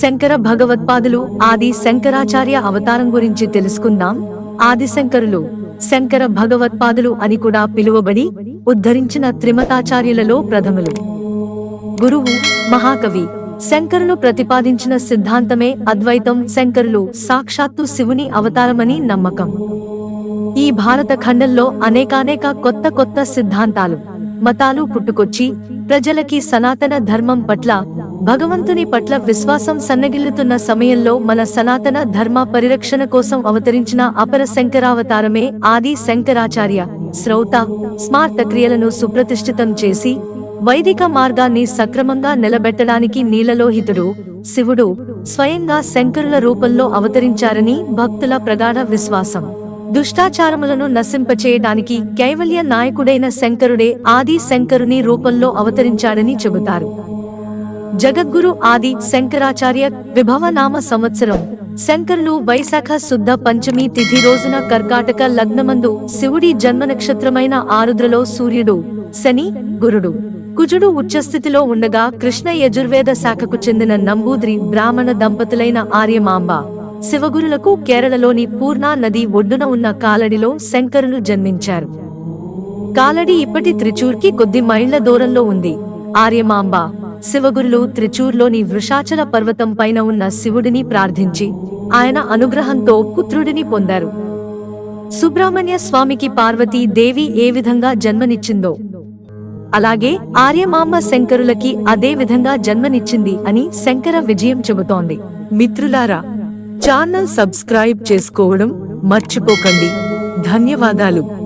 శంకర భగవత్పాదులు ఆది శంకరాచార్య అవతారం గురించి తెలుసుకుందాం. ఆది శంకరులు శంకర భగవత్పాదులు అని కూడా పిలువబడి ఉద్ధరించిన త్రిమతాచార్యులలో ప్రథములు. గురువు మహాకవి శంకరులు ప్రతిపాదించిన సిద్ధాంతమే అద్వైతం. శంకరులు సాక్షాత్తు శివుని అవతారమని నమ్మకం. ఈ భారత ఖండంలో అనేకానేక కొత్త కొత్త సిద్ధాంతాలు మతాలు పుట్టుకొచ్చి ప్రజలకి సనాతన ధర్మం పట్ల భగవంతుని పట్ల విశ్వాసం సన్నగిల్లుతున్న సమయంలో మన సనాతన ధర్మ పరిరక్షణ కోసం అవతరించిన అపర శంకరావతారమే ఆది శంకరాచార్య శ్రౌత స్మార్త క్రియలను సుప్రతిష్ఠితం చేసి వైదిక మార్గాన్ని సక్రమంగా నిలబెట్టడానికి నీలలోహితుడు శివుడు స్వయంగా శంకరుల రూపంలో అవతరించారని భక్తుల ప్రగాఢ విశ్వాసం. దుష్టాచారములను నశింపచేయడానికి కైవల్య నాయకుడైన శంకరుడే ఆది శంకరుని రూపంలో అవతరించాడని చెబుతారు. జగద్గురు ఆది శంకరాచార్య విభవనామ సంవత్సరం. శంకరులు వైశాఖ శుద్ధ పంచమి తిథి రోజున కర్కాటక లగ్నమందు శివుడి జన్మ నక్షత్రమైన ఆరుద్రలో సూర్యుడు శని గురుడు. కుజుడు ఉచ్చస్థితిలో ఉండగా కృష్ణ యజుర్వేద శాఖకు చెందిన నంబూద్రి బ్రాహ్మణ దంపతులైన ఆర్యమాంబ. శివగురులకు కేరళలోని పూర్ణా నది ఒడ్డున ఉన్న కాలడిలో శంకరులు జన్మించారు. కాలడి ఇప్పటి త్రిచూర్కి కొద్ది మైళ్ళ దూరంలో ఉంది. ఆర్యమాంబ శివగురులు త్రిచూర్లోని వృషాచల పర్వతం పైన ఉన్న శివుడిని ప్రార్థించి ఆయన అనుగ్రహంతో పుత్రుడిని పొందారు. సుబ్రహ్మణ్య స్వామికి పార్వతీ దేవి ఏ విధంగా జన్మనిచ్చిందో. అలాగే ఆర్యమామ్మ శంకరులకి అదే విధంగా జన్మనిచ్చింది అని శంకర విజయం చెబుతోంది. మిత్రులారా ఛానల్ సబ్స్క్రైబ్ చేసుకోవడం మర్చిపోకండి. ధన్యవాదాలు.